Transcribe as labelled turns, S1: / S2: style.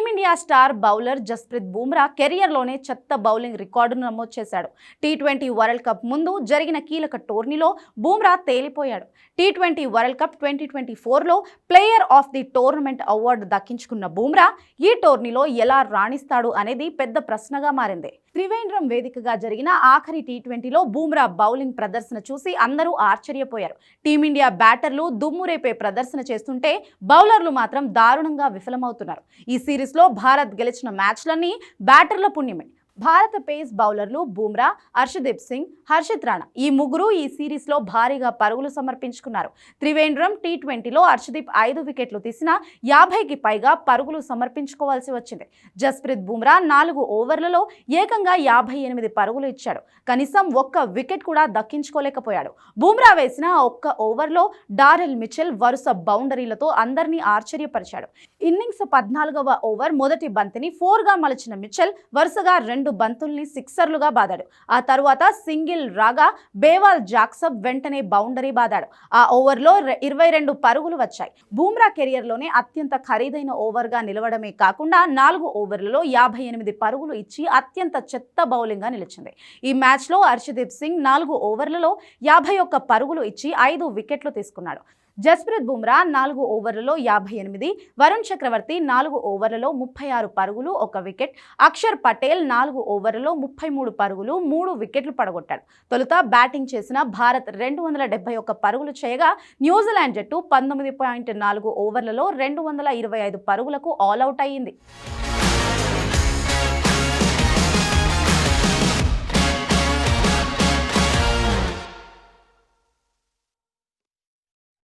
S1: Team India star bowler Jasprit Bumrah కెరియర్లోనే చెత్త bowling రికార్డును నమోదు చేశాడు. టీ ట్వంటీ వరల్డ్ కప్ ముందు జరిగిన కీలక టోర్నీలో Bumrah తేలిపోయాడు. T twenty world cup twenty twenty ఫోర్లో player of the tournament award దక్కించుకున్న బూమ్రా ఈ టోర్నీలో ఎలా రాణిస్తాడు అనేది పెద్ద ప్రశ్నగా మారింది. త్రివేంద్రం వేదికగా జరిగిన ఆఖరి టీ ట్వంటీలో బూమ్రా బౌలింగ్ ప్రదర్శన చూసి అందరూ ఆశ్చర్యపోయారు. టీమిండియా బ్యాటర్లు దుమ్మురేపే ప్రదర్శన చేస్తుంటే బౌలర్లు మాత్రం దారుణంగా విఫలమవుతున్నారు. ఈ సిరీస్ సిరీస్లో భారత్ గెలిచిన మ్యాచ్లన్నీ బ్యాటర్ల పుణ్యమే. భారత పేస్ బౌలర్లు బూమ్రా హర్షదీప్ సింగ్ హర్షిత్ రాణా ఈ ముగ్గురు ఈ సిరీస్లో భారీగా పరుగులు సమర్పించుకున్నారు. త్రివేంద్రం టీ ట్వంటీలో హర్షదీప్ ఐదు వికెట్లు తీసిన యాభైకి పైగా పరుగులు సమర్పించుకోవాల్సి వచ్చింది. జస్ప్రీత్ బూమ్రా నాలుగు ఓవర్లలో ఏకంగా యాభై ఎనిమిది పరుగులు ఇచ్చాడు. కనీసం ఒక్క వికెట్ కూడా దక్కించుకోలేకపోయాడు. బూమ్రా వేసిన ఒక్క ఓవర్లో డారెల్ మిచెల్ వరుస బౌండరీలతో అందరినీ ఆశ్చర్యపరిచాడు. ఇన్నింగ్స్ పద్నాలుగవ ఓవర్ మొదటి బంతిని ఫోర్గా మలచిన మిచెల్ వరుసగా రెండు బంతుల్ని సిక్సర్లుగా బాదాడు. ఆ తరువాత సింగిల్ రాగా బేవాల్ జాక్సబ్ వెంటనే బౌండరీ బాదాడు. ఆ ఓవర్లో ఇరవై రెండు పరుగులు వచ్చాయి. బూమ్రా కెరియర్లోనే అత్యంత ఖరీదైన ఓవర్గా నిలవడమే కాకుండా నాలుగు ఓవర్లలో యాభై ఎనిమిది పరుగులు ఇచ్చి అత్యంత చెత్త బౌలింగ్గా నిలిచింది. ఈ మ్యాచ్లో హర్షదీప్ సింగ్ నాలుగు ఓవర్లలో యాభై ఒక్క పరుగులు ఇచ్చి ఐదు వికెట్లు తీసుకున్నాడు. జస్ప్రీత్ బుమ్రా నాలుగు ఓవర్లలో యాభై ఎనిమిది వరుణ్ చక్రవర్తి నాలుగు ఓవర్లలో ముప్పై ఆరు పరుగులు ఒక వికెట్. అక్షర్ పటేల్ నాలుగు ఓవర్లలో ముప్పై మూడు పరుగులు మూడు వికెట్లు పడగొట్టాడు. తొలుత బ్యాటింగ్ చేసిన భారత్ రెండు వందల డెబ్బై ఒక్క పరుగులు చేయగా న్యూజిలాండ్ జట్టు పంతొమ్మిది పాయింట్ నాలుగు ఓవర్లలో రెండు వందల ఇరవై ఐదు పరుగులకు ఆల్అవుట్ అయ్యింది.